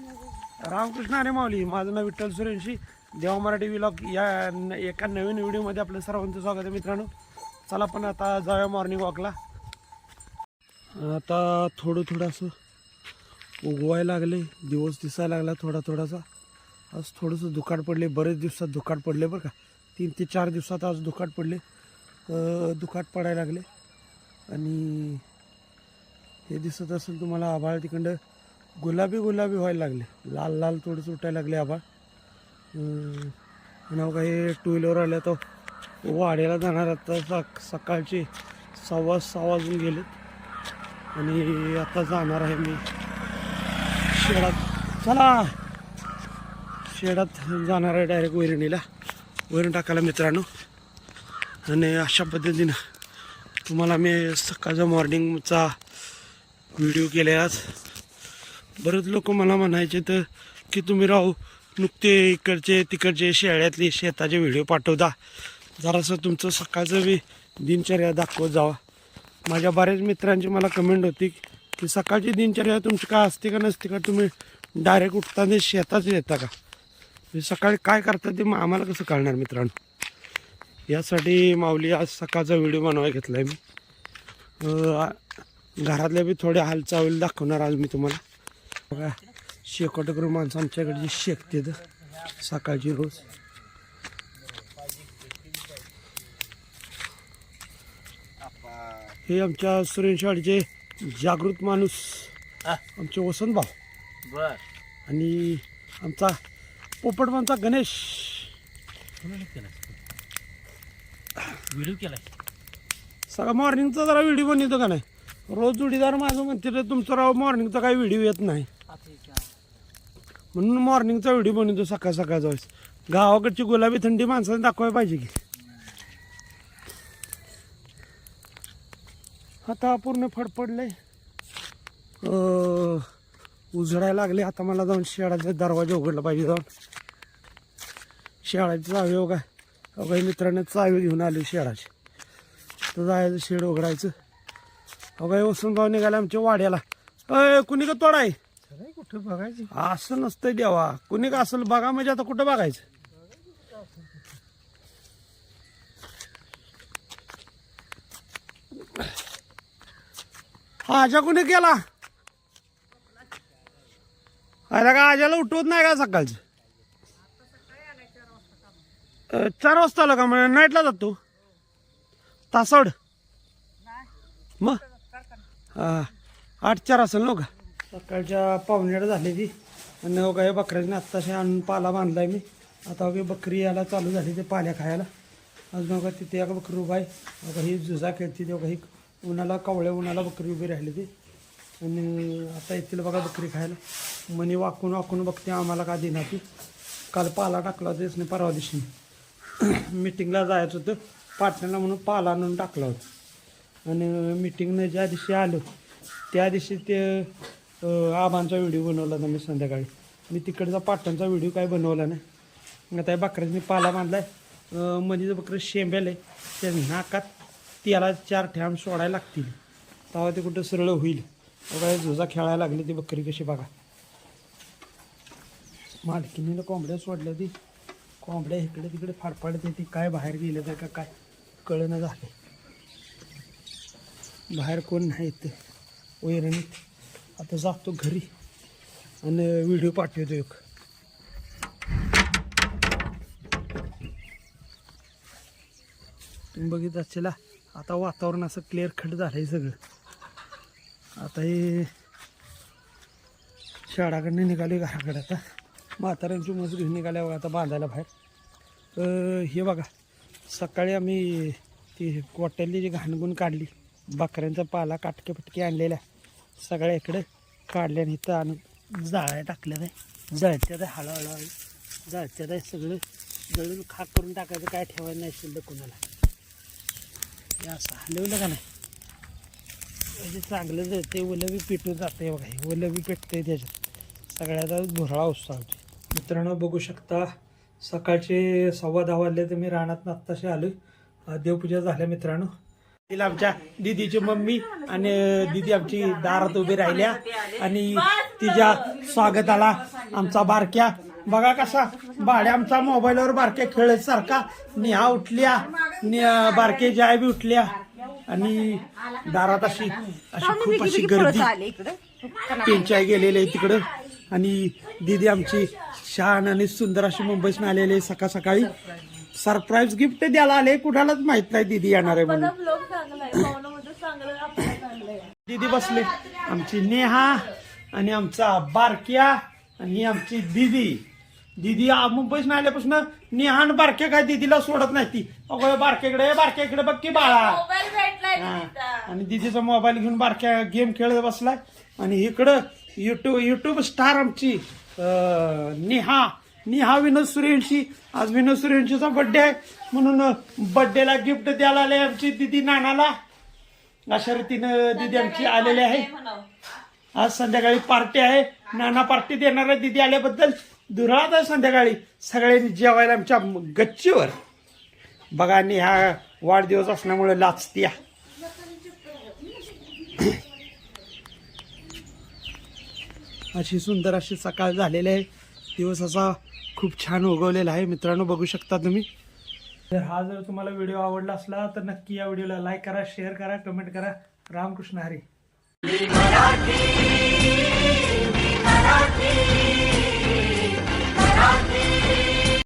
रामकृष्ण अरे माऊली माझं नाव विठ्ठल सुरेंशी. देवा मराठी विलॉग या न- एका नवीन व्हिडिओमध्ये आपलं सर्वांचं स्वागत आहे मित्रांनो. चला पण आता जाऊया मॉर्निंग वॉकला आता थोडं थोडं असं उगवायला लागले दिवस दिसायला लागला थोडा थोडासा. आज थोडंसं दुकाट पडले बरेच दिवसात दुकाट पडले बरं का. तीन ते चार दिवसात आज दुकाट पडले. अं, दुकाट पडायला लागले. आणि हे दिसत असेल तुम्हाला आभाळ तिकडं. गुलाबी गुलाबी व्हायला लागले. लाल लाल थोडी सुटायला लागले आभाळ अं, आणि काही टू व्हीलर आल्या तर वाड्याला जाणार आता सक सकाळचे सव्वा सहा वाजून गेले. आणि आता जाणार आहे मी शेडात. चला. शेडात जाणार आहे डायरेक्ट वैरणीला वैरण टाकायला मित्रांनो. आणि अशा पद्धतीनं तुम्हाला मी सकाळचा मॉर्निंगचा व्हिडिओ केले आज बरेच लोक मला म्हणायचे तर की तुम्ही राहू नुकते इकडचे तिकडचे शेळ्यातले शेताचे व्हिडिओ पाठवता. जरासं तुमचं सकाळचं बी दिनचर्या दाखवत जावा. माझ्या बऱ्याच मित्रांची मला कमेंट होती की सकाळची दिनचर्या तुमची काय असते का नसते का? तुम्ही डायरेक्ट उठताना शेताच येता का? सकाळी काय करता ते मग आम्हाला कसं कळणार मित्रांनो? यासाठी माऊली आज सकाळचा व्हिडिओ बनवायला घेतला आहे मी घरातल्या बी थोड्या हालचाल दाखवणार आज मी तुम्हाला. बघा शेकोट करून माणसं आमच्याकडे जी शेकते सकाळची रोज. हे आमच्या सुरेशवाडीचे जागृत माणूस आमचे वसंत भाऊ. बर. आणि आमचा पोपटमानचा गणेश. व्हिडिओ केलाय? सगळा मॉर्निंगचा जरा व्हिडिओ बनवतो का नाही? रोज जोडीदार माझं म्हणते तुमचा राव मॉर्निंगचा काही व्हिडिओ येत नाही. म्हणून मॉर्निंगचा व्हिडिओ बनवतो सकाळ सकाळ वेळेस गावाकडची गुलाबी थंडी माणसाने दाखवायला पाहिजे की. आता पूर्ण फडफडले उजडायला लागले. आता मला जाऊन शेळाचा दरवाजा उघडला पाहिजे जाऊन. शेळाची चावी हो काय हो काही चावी घेऊन आली शेळाची. तर जायचं शेड उघडायचं. अवघ्या वसून वसंतभाऊ निघाले आमच्या वाड्याला. अय कुणी का तोडाय? कुठं बघायची? असं नसतंय देवा. कुणी का असेल बघा म्हणजे आता कुठं बघायचं? हा आजा कुणी केला? अरे का आजाला उठवत नाही का सकाळचं? चार वाजता आला का? म्हणजे नाईटला जातो. तासवड मग? आठ चार असेल ना हो का? सकाळच्या पाहुण्याला झाली ती. आणि हो काय बकऱ्याने आत्ताशी आणून पाला बांधला आहे मी. आता काही बकरी यायला चालू झाली ते पाल्या खायला. अजून का तिथे एक बकरी उभा आहे. हो का ही जुजा खेळते ते. काही उन्हाला कवळ्या उन्हाला बकरी उभी राहिली ती. आणि आता येतील बघा बकरी खायला. मनी वाकून वाकून बघते आम्हाला का देणार ती. काल पाला टाकला होता नाही परवा दिवशी मिटिंगला जायचं होतं. पाटण्याला म्हणून पाला आणून टाकला होता. आणि मिटिंगनं ज्या दिवशी आलो त्या दिवशी ते आबांचा व्हिडिओ बनवला होता मी संध्याकाळी. मी तिकडचा पाटणचा व्हिडिओ काय बनवला नाही. आता या मी पाला बांधला आहे म्हणजे बकरं शेंबेल आहे. त्या नाकात त्याला चार ठ्याम सोडायला लागतील. तेव्हा ते कुठं सरळ होईल. बघा झुजा खेळायला लागली ती बकरी कशी बघा. मालकीनीनं कोंबड्या सोडल्या ती. कोंबड्या इकडे तिकडे फाडफाडत. ती काय बाहेर गेलं तर का काय कळणं झालं. बाहेर कोण नाही इथे वैरणीत. आता जातो घरी. आणि व्हिडिओ पाठवतो एक. तुम्ही बघित असेल आता वातावरण असं क्लिअर खट झालंय सगळं. आता हे शाळाकडनं निघाले घराकडे आता. म्हाताऱ्यांची मज घेऊन निघाल्या बघा आता बांधायला बाहेर. हे बघा सकाळी आम्ही ती गोट्यातली जी घाणगुण काढली बकऱ्यांचा पाला काटके फटके आणलेला सगळ्या इकडे काढल्याने आणि इथं आणून जाळ्या टाकल्या नाही जळत्यात आहे हळूहळू. हळू जळत्यात आहे सगळं. जळून खाक करून टाकायचं काय ठेवायचं नाही शिल्लक कोणाला. हे असं हलवलं का नाही? म्हणजे चांगलं जळते ओलं बी पेटून जाते बघा हे. ओलं बी पेटते त्याच्यात. सगळ्याचा भुरळा उत्साह मित्रांनो बघू शकता सकाळचे सव्वा दहा वाजले तर मी रानात आत्ताशी आलो देवपूजा झाल्या मित्रांनो. तिला आमच्या दिदीची मम्मी आणि दिदी आमची दारात उभी राहिल्या. आणि तिच्या स्वागताला आमचा बारक्या. बघा कसा बाड्या आमचा मोबाईलवर बारक्या खेळत सारखा निहा उठल्या. बारकेची आई बी उठल्या. आणि दारात अशी अशी खूप अशी गर्दी. पेंचाय गेलेले आहे तिकडं. आणि दिदी आमची छान आणि सुंदर अशी मुंबईत आलेले सकाळ सकाळी. सरप्राईज गिफ्ट द्यायला आले कुणालाच माहीत नाही दिदी येणार आहे म्हणून. ब्लॉग चांगलं आपलं दिदी बसले. आमची नेहा आणि आमचा बारक्या आणि आमची दिदी. दिदी आ- मुंबईत नाही आल्यापासून नेहा आणि बारक्या काय दिदीला सोडत नाही ती. अगो बारक्याकडे बारक्याकडे बघ की बाळा. मोबाईल भेटलाय हा. आणि दिदीचा मोबाईल घेऊन बारक्या गेम खेळत बसलाय. आणि इकडं युट्यूब युट्यूब स्टार आमची अं, नेहा. नेहा विनोद सूर्यवंशी आज विनोद सूर्यवंशीचा बर्थडे आहे. म्हणून बर्थडेला गिफ्ट द्यायला आले आमची दिदी नानाला. अशा रीतीनं दिदी आमची आलेली आहे. आज संध्याकाळी पार्टी आहे. नाना पार्टी देणार आहे दिदी आल्याबद्दल. दुराळात आहे संध्याकाळी. सगळ्यांनी जेवायला आमच्या गच्चीवर. बघा आणि हा वाढदिवस असल्यामुळे लाचत्या अशी सुंदर अशी सकाळ झालेली आहे. दिवस असा खूप छान उगवलेला आहे. मित्रांनो बघू शकता तुम्ही. जर हा जर तुम्हाला व्हिडिओ आवडला असला तर नक्की या व्हिडिओला लाईक करा शेअर करा कमेंट करा. रामकृष्ण हरी. मराठी.